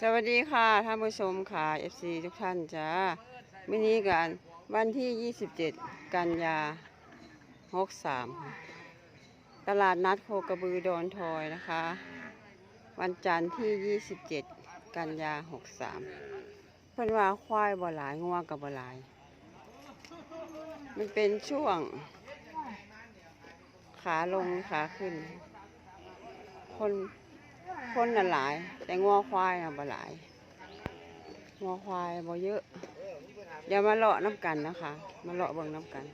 สวัสดีค่ะท่านผู้ชมค่ะ FC ทุกท่านจ้าวันนี้กันวันที่ 27 กันยา 63 ตลาดนัดโคกระบือดอนทอยนะคะ วันจันทร์ที่ 27 กันยา 63 เพิ่นว่าควายบ่หลายงัวกับบ่หลาย มันเป็นช่วง ขาลงขาขึ้น คน คนน่ะหลาย แต่งัวควายน่ะบ่หลายงัวควายบ่เยอะเดี๋ยวมาเลาะน้ำกันนะคะ มาเลาะเบิ่งน้ำกัน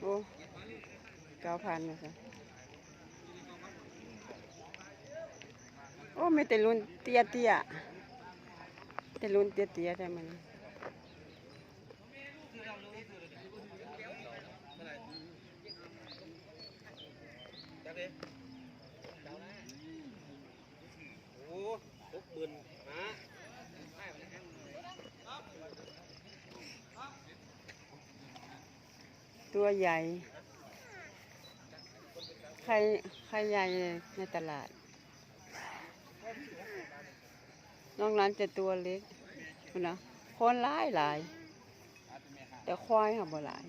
โอ้เก้าพันนะจ๊ะ โอ้ไม่แต่รุ่นเตี้ยเตี้ยแต่รุ่นเตี้ยเตี้ยแต่มันโอ้หกหมื่นฮะตัวใหญ่ ใคร ใครใหญ่ในตลาด นอกนั้นจะตัวเล็กพุ่นนะคนหลายหลาย แต่ควายค่ะบ่หลาย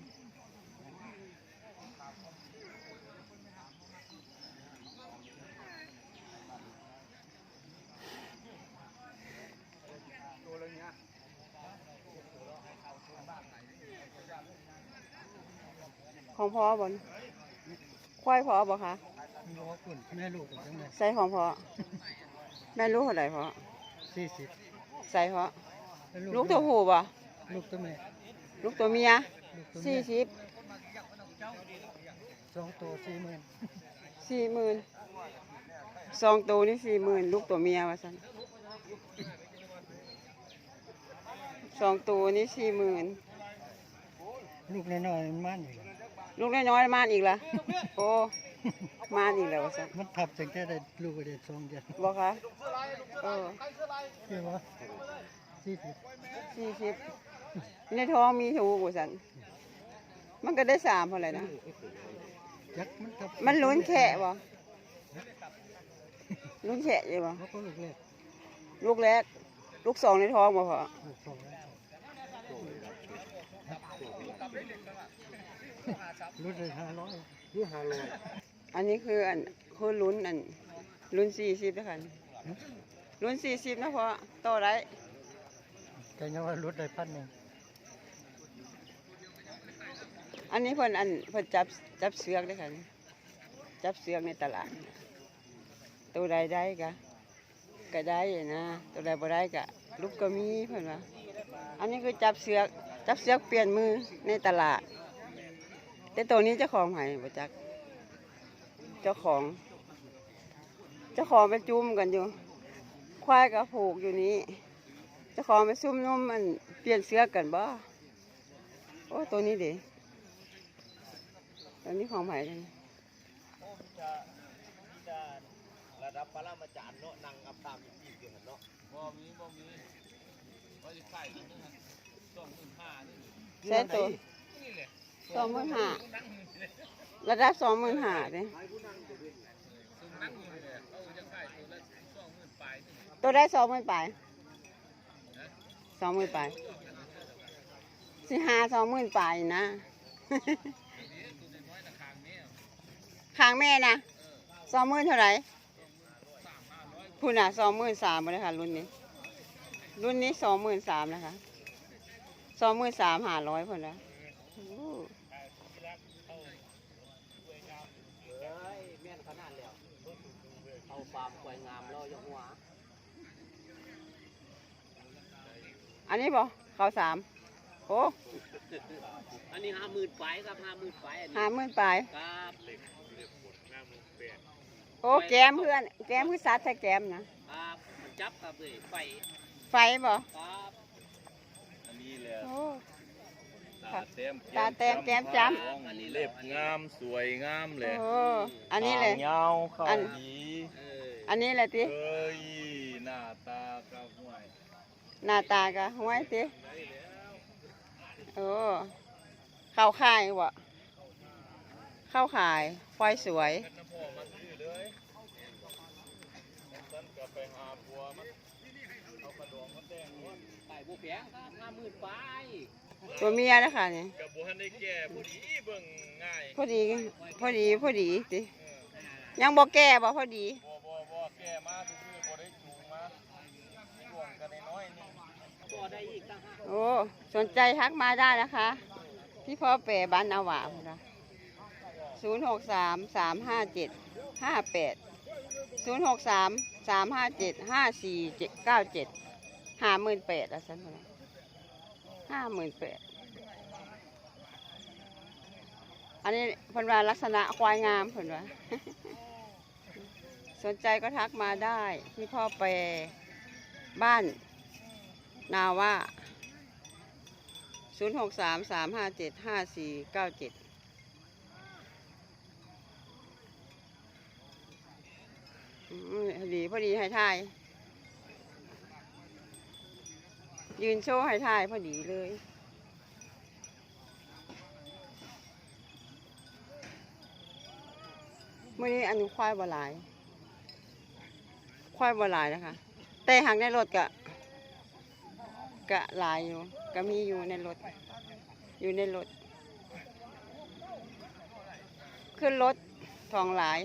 ของพ่อบนควายพ่อบ่คะมึงบอกคุณแม่ลูกเป็นยังไงใส่ของพ่อแม่ลูกเท่าไหร่พ่อ สี่สิบใส่พ่อลูกตัวผู้บ่ลูกตัวแม่ลูกตัวเมียลูกตัวสี่แม่สิบสองตัวสี่หมื่นสี่หมื่นสองตัวนี่สี่หมื่นลูกตัวเมียว่าสันสองตัวนี่สี่หมื่นลูกน้อยๆมันมันอยู่ลูกน้อยๆมานอีกละโอ้ มานอีกแล้วว่าสันมันทับถึงแค่ได้ลูกก็ได้สองเดือนบ่คะเออใช่ไหมสี่สิบสี่สิบในท้องมีถูกว่าสันมันก็ได้สามเท่าไหร่นะยักษ์มันทับมันลุ้นแขะบ่ลุ้นแขะอยู่บ่เขาก็ลูกแรกลูกแรก ลูกสองในท้องบ่พอลูกสองแล้วลูกได้ห้าร้อยลูกห้าร้อย อันนี้คืออันคือลุ้นอันลุ้นสี่สิบนะคะลุ้นสี่สิบนะพอโตได้แต่ยังว่าลูกได้พันหนึ่งอันนี้เพิ่นอันเพิ่นจับจับเสือกได้อค่ะจับเสือกในตลาดตัวใดได้กะก็ได้นะตัวใดบ่ได้กะลูกก็มีเพิ่นว่าอันนี้คือจับเสือกจับเสือกเปลี่ยนมือในตลาด แต่ตัวนี้เจ้าของไห้บ่จัก เจ้าของ เจ้าของไปจุ่มกันอยู่ ควายกับผูกอยู่นี้ เจ้าของไปซุ่มนุ่มมันเปลี่ยนเสื้อกันบ่โอ้ตัวนี้ดิตัวนี้ของไผ่กันระดับปรมาจารย์เนาะนั่งอับตามอีกอย่างเนาะบ่มีบ่มีว่าจะขายนั่นนึงสองหมื่นห้านี่ใช่ตัวนี่แหละ สองหมื่นห้าระดับสองหมื่นห้าเนี่ยตัวลยตัวได้สองหมื่นปลายสองหมื่นปลายสิหาสองหมื่นปลายนะคางเนี่ยขางแม่นะสองหมื่นเท่าไหร่คุณอะสองหมื่นสามเลยค่ะรุ่นนี้ รุ่นนี้สองหมื่นสามนะคะสองหมื่นสามหาร้อยคนละโอ้ เอ้ยแม่นขนาดแล้วเอาฟาร์มควายงามแล้วยังหัว อันนี้บ่เขาสามโอ้อันนี้ห้าหมื่นปลายครับห้าหมื่นปลายอันนี้หาหมื่นปลายครับโอ้แกมเพื่อน แกมคือซัดแท้แกมนะครับมันจับครับเลยไฟไฟบ่ครับอันนี้แหละโอ้ ตาเต็มตาเต็มแก้มจ้ำอันนี้เล็บงามสวยงามเลยโอ้อันนี้เลย เงาเข้าอัน ดีเอออันนี้แหละติเอ้ยหน้าตาคหน้าตาก็ห้วยติโอ้เข้าข่ายบ่เข้าข่ายควายสวยน้ำพ่อมันซื้อเลยฉันก็ไปหาบัวมันเอากระดองมาแต่งนวดไปบัวแพงครับห้าหมื่นไป ตัวเมียนะคะนี่กับบัวทันได้แก่ผู้ดีเบิ่งง่ายพอดีพอดีพอดีติยังบ่แก่บ่พอดีบัวบัวบัวแก่มาซื่อๆบ่ได้จูงมาช่วงกันน้อยๆนึงต่อได้อีกตั้งห้าโอ้สนใจทักมาได้นะคะพี่พ่อเป๋บ้านนาหวาค่ะศูนย์หกสามสามห้าเจ็ดห้าแปดศูนย์หกสามสามห้าเจ็ดห้าสี่เจ็ดเก้าเจ็ดห้าหมื่นแปดละสันคน ห้าหมื่นแปดอันนี้เพิ่นว่าลักษณะควายงามเพิ่นว่าสนใจก็ทักมาได้ที่พ่อเปบ้านนาว่าศูนย์หกสามสามห้าเจ็ดห้าสี่เก้าเจ็ดดีพอดีให้ทาย ยืนโชว์ให้ทายพอดีเลย เมื่อนี้อันนี้ควายบหลาย ควายบหลายนะคะ แต่หางในรถกะกะหลายอยู่ก็มีอยู่ในรถ อยู่ในรถ ขึ้นรถทองหลาย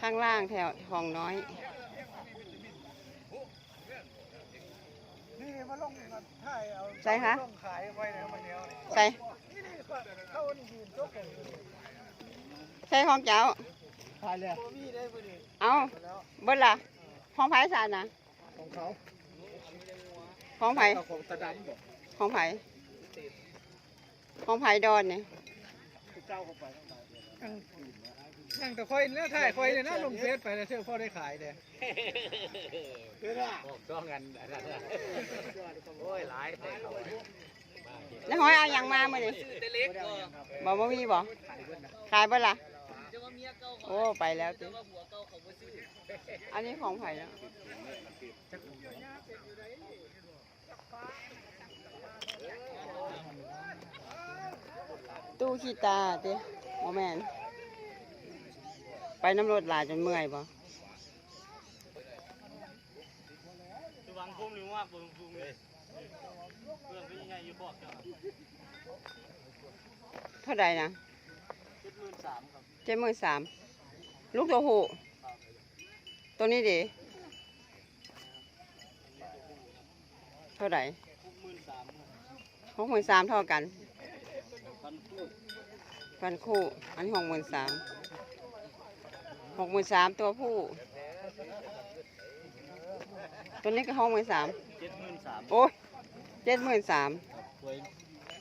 ข้างล่างแถวทองน้อย มาลงถ่ายเอาใช่คะ ลงขายไว้แล้วมันเดียวใส่นี่นี่เข้านี่ยืนโต๊ะกันใส่ของเจ้าถ่ายเลยมีได้พอดีเอาแล้วเบิดล่ะของไผ่สานนะของเขาของไผ่ของตะดำบอกของไผ่ของไผ่ดอนเนี่ยเจ้าเข้าไปนั่ งแต่คอยแล้วถ่ายคอยเลยนะลงเฟซไปแล้วเชื่อพ่อได้ขายเด้บอกต้องกันโอ้ยหลายแต่เขาแล้วห้อยเอาอย่างมาเมื่อนี้แต่เล็กก็บอกว่ามีบอกขายเบิดล่ะจะว่าเมียเก่าเขาโอ้ไปแล้วติจะว่าผัวเก่าเขาบ่ซื้ออันนี้ของไผ่แล้วตู้ขี้ตาเต้โมแมน ไปน้ำรถหลายจนเมื่อยบ่จะวางพุ่มหรือว่าพุ่มพุ่มเลยเพื่อนเป็นยังไงอยู่บอกเจ้าเท่าไหร่นะเจ็ดหมื่นสามครับเจ็ดหมื่นสามลูกตัวหูตัวนี้ดีเท่าไหร่หกหมื่นสามหกหมื่นสามเท่ากันพันคู่พันคู่อันนี้หกหมื่นสาม หกหมื่นสามตัวผู้ ตัวนี้ก็หกหมื่นสามเจ็ดหมื่นสามโอ้ยเจ็ดหมื่นสามไว้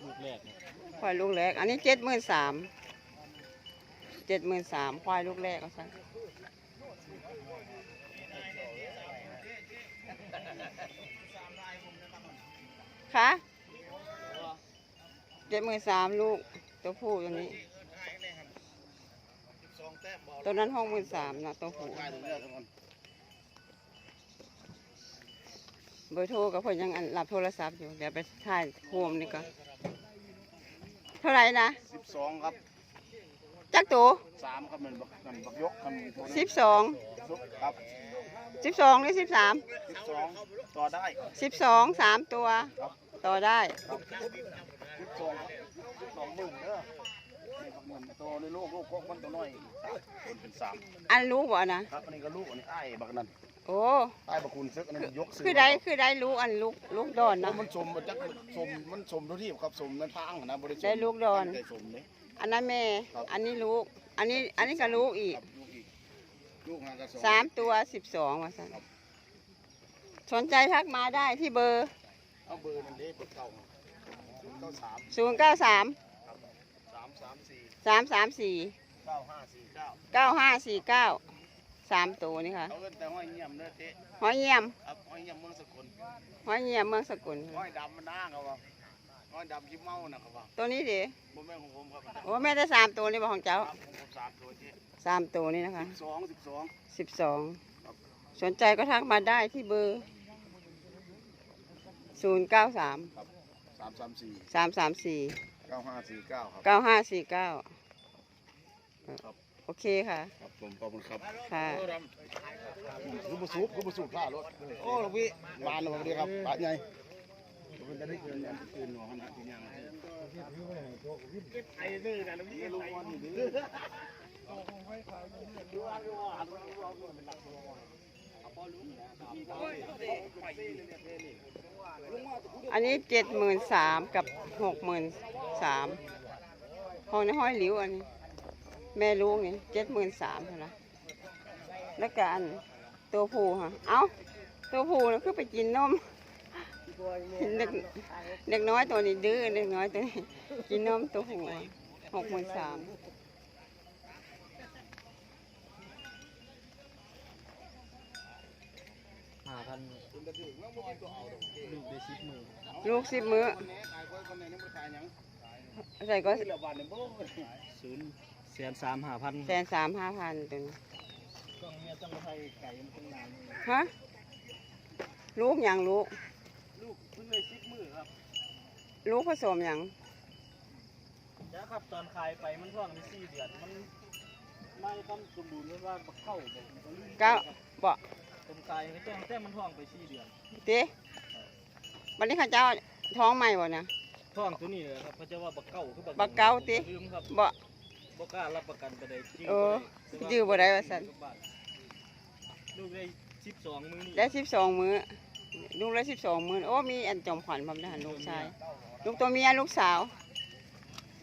ลูกแรกควายลูกแรก อันนี้เจ็ดหมื่นสามเจ็ดหมื่นสามควายลูกแรกก็ใช่คะเจ็ดหมื่นสามลูกตัวผู้ตัวนี้ ตัวนั้นห้องหมื่นสามนะตัวผู้เบอร์โทรกับเพิ่นยังอันรับโทรศัพท์อยู่ เดี๋ยวไปถ่ายโฮมนี่ก่อนเท่าไหร่นะสิบสองครับ จักตัวสามครับมันบักมันบักยกมันตัวนี้สิบสองซุปครับสิบสองหรือสิบสามสิบสองต่อได้สิบสองสามตัว ต่อได้สิบสองสิบสองหมื่นเด้อ นี่ครับหมื่นตัวในลูกลูกพวกมันตัวน้อยคนเป็นสามอันรู้บ่นะ ครับอันนี้ก็ลูกอันนี้อ้ายบักนั่นโอ้อ้ายบักคุณซึกอันนั้นยกซื้คือได้คือได้ลูกอันลูกลูกดอนแล้นะวมันสมมันจักสมมันสมทุกที่ครับสมในทางนะบริสุทธิ์ได้ลูกดอนได้สมเลยอันนั้นแม่ อันนี้ลูก อันนี้อันนี้ก็ลูกอีก ครับลูกอีกลูกหางกระสองสามตัวสิบสองว่าสันสนใจทักมาได้ที่เบอร์ เอาเบอร์นั่นเด้เบอร์เก่าเก้าสามศูนย์เก้าสามสามสาม สี่สามสามสี่เก้าห้าสี่เก้าเก้าห้าสี่เก้าสามตัวนี่ค่ะเอาเงินแต่ห้อยเงียบเด้อเจ๊หอยเยี่ยมครับห้อยเงียบเมืองสกลหอยเยี่ยมเมืองสกุลห้อยดำมันน่าครับว่าห้อยดำยิ้มเมานะครับว่าตัวนี้ดิบ่แม่นของผมครับโอ้แม่ได้สามตัวนี่บ่ของเจ้าครับของผมสามตัวเจ๊สามตัวนี่นะคะสองสิบสองสิบสองสนใจก็ทักมาได้ที่เบอร์ศูนย์เก้าสามสามสามสี่สามสามสี่ เก้าห้าสี่เก้าครับ เก้าห้าสี่เก้าครับ โอเคค่ะ ครับผมขอบคุณครับค่ะคือบุสูบคือบุสูบข้ารถโอ้หลวงพี่มาแล้วสวัสดีครับป้าใหญ่ผมจะได้เกินอย่างอื่นหัวขนาดที่ยังไอ้ดื้อนะหลวงพี่ลูกวันนี้ดื้อ อันนี้เจ็ดหมื่นสามกับหกหมื่นสามห้องในห้อยหลิวอันนี้ แม่ลูกนี่เจ็ดหมื่นสามเท่านั้นแล้วก็อันตัวผู้ค่ะเอ้าตัวผู้นะคือไปกินนมเด็กเด็กน้อยตัวนี้ดื้อเด็กน้อยตัวนี้กินนมตัวผู้หกหมื่นสาม ห้าพัน ลูกได้สิบมือลูกสิบมื้อใส่ก็ศูนย์แสนสามห้าพันแสนสามห้าพันตัวนี้ต้องเนี่ยต้องไทยไก่มันต้องนานฮะลูกอย่างลูก ลูกเพิ่งเลยสิบมือครับ ลูกผสมอย่างแล้วครับตอนขายไปมันท้องได้สี่เดือนมันไม่คำสมบูรณ์เลยว่าบักเข้าบอกมันลืมเก้าบ่ ผมขายก็ต้องแต่มันท้องไปสี่เดือนเต้วันนี้ข้าเจ้าท้องใหม่บ่เนี่ยท้องตัวนี้เลยครับเขาจะว่าบักเก้าคือบักเก้าติ ลืมครับบ่ บ่กล้ารับประกันไปได้จื้เออบ่ได้จื้อบ่ได้ว่าซั่น ลูกได้สิบสองมือนี่ได้สิบสองมื้อลูกละสิบสองมื้อโอ้มีอันจอมขวัญพร้อมนะลูกชาย ลูกตัวเมียลูกสาว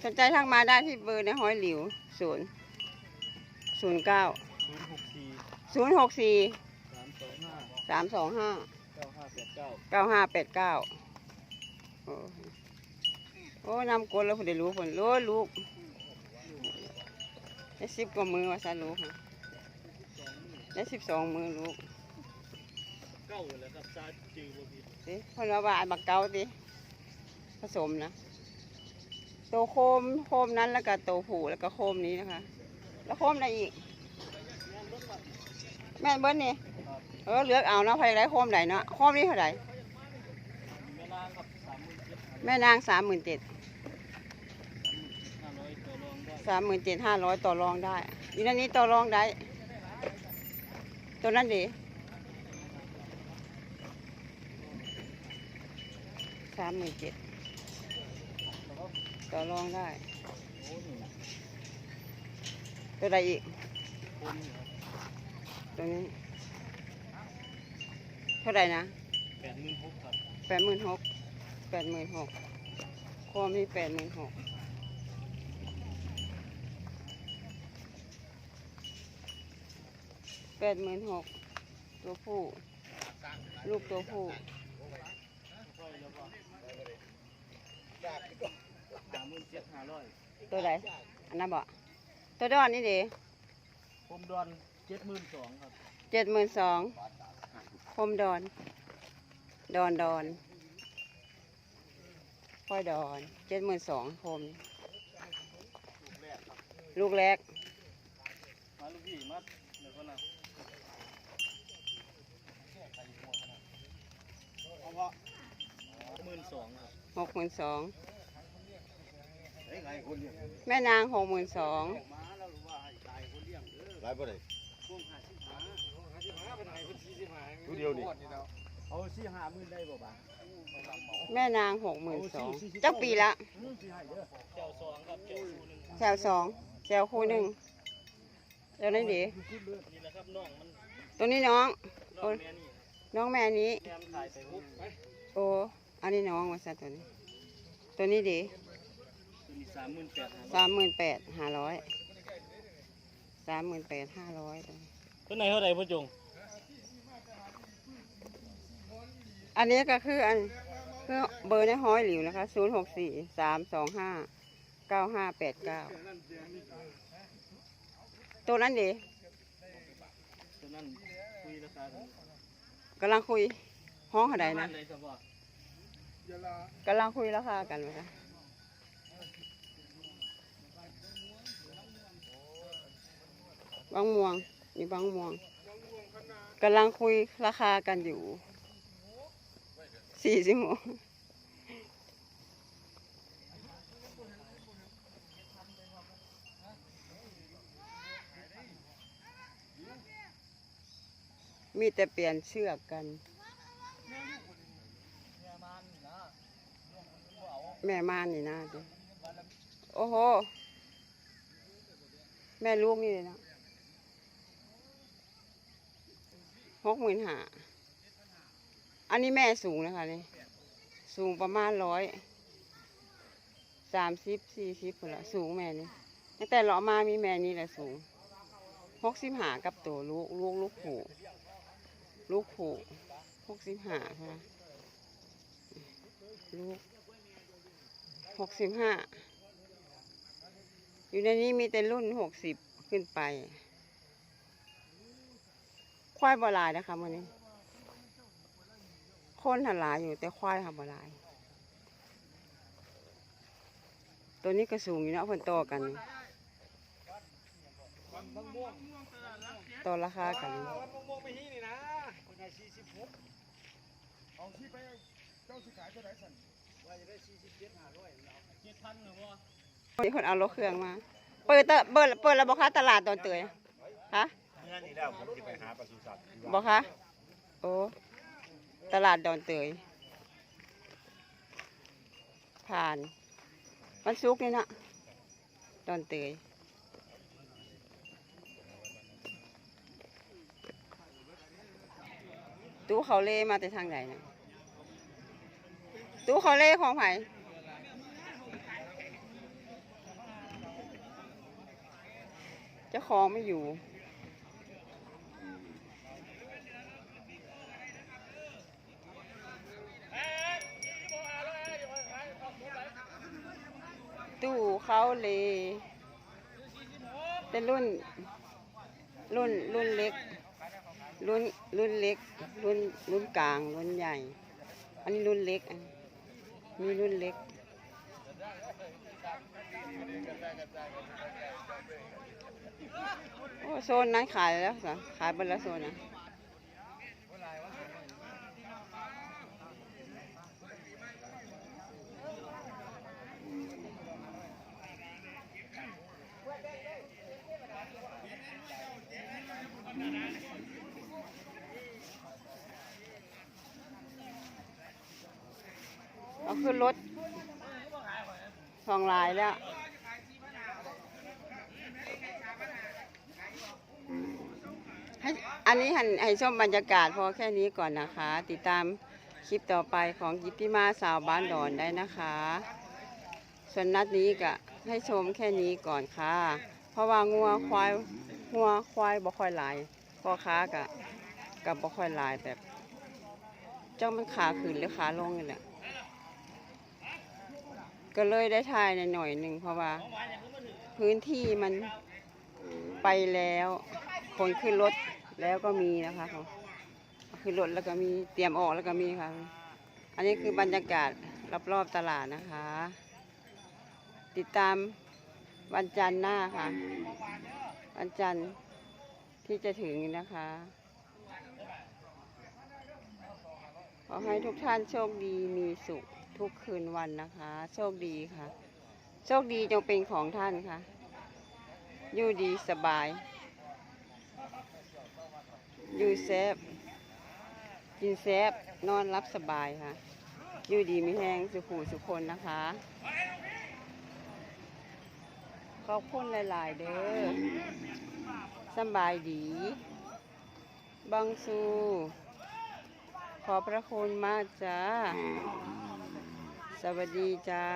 สนใจทักมาได้ที่เบอร์ในห้อยหลิวศูนย์ศูนย์เก้าศูนย์หกสี่ศูนย์หกสี่ สามสองห้าสามสองห้าเก้าห้าแปดเก้าเก้าห้าแปดเก้าโอ้โอ้นำกลแล้วผมได้รู้ผลรู้ลูกได้สิบกว่ามือว่าซะลูกค่ะได้สิบสองมือลูกเก้าเลยครับซาจือบ่ผิดสิเพนว่าว่าอันบักเก้าสิผสมนะโตวโคมโคมนั้นแล้วก็โตวผูแล้วก็โคมนี้นะคะ แล้วโคมอะไรอีก แม่นเบิ้ลนี่ เออเลือกเอาเนาะใครได้โคมไหนเนาะโคมนี้เท่าไหร่แม่นางสามหมื่นเจ็ดสามหมื่นเจ็ดห้าร้อยตัวรองได้อยต่อรองได้อีนั่นนี้ต่อรองได้ ตัวนั้นดีสามหมื่นเจ็ดต่อรองได้ ตัวใดอีกคนนี่ครับตัวนี้ ท่าไหร่นะแปดหมื่นหกครับแปดหมื่นหกแปดหมื่นหกโคมนี่แปดหมื่นหกแปดหมื่นหกตัวผู้ ลูกตัวผู้ค่อยแล้วก็ห้าหมื่นเจ็ดห้าร้อยตัวใดอันนั้นบ่ตัวดอนนี่เด้ผมดอนเจ็ดหมื่นสองครับเจ็ดหมื่นสอง คมดอน ดอนดอนค่อยดอนเจ็ดหมื่นสองคมนี่ลูกแรก มาลูกพี่มาเดี๋ยวก่อนนะหมื่นสองครับหกหมื่นสองไอ้ไงคนเลี้ยงแม่นางหกหมื่นสองหลายบ่ได้ช่ วงห้าสิบห้าตัวเดียวนี่เอาสี่ห้าหมื่นได้บ่บ้างแม่นางหกหมื่นสองจักปีละเจ้าสองครับเจ้าคู่หนึ่งแซวสองแซวคู่หนึ่งเดี๋ยวนี้ดีนี่แหละครับน้องมันตัวนี้น้องน้องแม่นี่น้องแม่นี้แม่มันขายไปปุ๊บไปโอ้อันนี้น้องว่าซะตัวนี้ ตัวนี้ดีตัวนี้สามหมื่นแปดสามหมื่นแปดห้าร้อยสามหมื่นแปดห้าร้อยตัวไหนเท่าไหร่พ่อจง อันนี้ก็คืออันคือเบอร์ในห้อยหลิวนะคะศูนย์หกสี่สามสองห้าเก้าห้าแปดเก้าตัวนั้นดีตัวนั้นคุยราคากำลังคุยห้องเท่าใดปรนะมาณใดสบายกำลังคุยราคากันไหมคะบางม่วงนี่บางม่วงกำลังคุยราคากันอยู่ี่ชั่วโมงมีแต่เปลี่ยนเชือกกัน แม่ม่านนี่นะดิโอ้โห แม่ลูกนี่เลยนะหกหมื่นหา อันนี้แม่สูงนะคะนี่สูงประมาณร้อยสามสิบสี่สิบคนละสูงแม่นี่ตั้งแต่เรามามีแม่นี่แหละสูงหกสิบหากับตัวลูกลูกลูกผูลูกผูหกสิบหาค่ะลูกหกสิบห้าอยู่ในนี้มีแต่รุ่นหกสิบขึ้นไป ควายบหลายนะคะมันนี้ คนหันหลายอยู่แต่ควายหันบหลาย ตัวนี้ก็สูงอยู่เนาะเพิ่นโตอกัน ต่อราคากันวันมงมงไปที่นี่นะเอาที่ไปเจ้าสิขายเท่าไหร่สั่นมีคนเอารถเครื่องมา เปิดเตเปิดเปิดแล้วบอกคะตลาดตอนเตยฮะนี่นี่แล้วผมจะไปหาปศุสัตว์บอกคะโอ้ ตลาดดอนเตย ผ่านวันศุกนี่นะดอนเตย ตู้เขาเล่มาแต่ทางไหนนะตู้เขาเล่ของไผเจ้าของไม่อยู่ ตู้เขาเลย เป็นรุ่น รุ่นรุ่นเล็ก รุ่นรุ่นเล็ก รุ่นรุ่นกลาง รุ่นใหญ่ อันนี้รุ่นเล็กมีรุ่นเล็ก โอ้โซนนั้นขายแล้วสะขายไปแล้วโซนนะ เอาขึ้นรถสองลายแล้วให้อันนี้หันให้ชมบรรยากาศพอแค่นี้ก่อนนะคะ ติดตามคลิปต่อไปของกิตติมาสาวบ้านดอนได้นะคะ ส่วนนัดนี้ก็ให้ชมแค่นี้ก่อนค่ะ เพราะว่างัวควาย งัวควายบ่ค่อยหลายพ่อค้ากับกับบ่ค่อยหลายแบบเจ้ามันขาขึ้นหรือขาลงนี่แหละก็เลยได้ทายในหน่อยหนึ่งเพราะว่า พื้นที่มันไปแล้ว คนขึ้นรถแล้วก็มีนะคะเขาขึ้นรถแล้วก็มีเตรียมออกแล้วก็มีค่ะ อันนี้คือบรรยากาศรอบๆตลาดนะคะ ติดตามวันจันทร์หน้าค่ะ วันจันทร์ที่จะถึงนะคะขอให้ทุกท่านโชคดีมีสุขทุกคืนวันนะคะ โชคดีค่ะ โชคดีจงเป็นของท่านค่ะ อยู่ดีสบาย อยู่แซบกินแซบนอนรับสบายค่ะ อยู่ดีไม่แห้งสุขูสุขคนนะคะ ขอบคุณหลาย ๆ เด้อสบายดี บังสูขอบพระคุณมากจ้า สวัสดีจ้า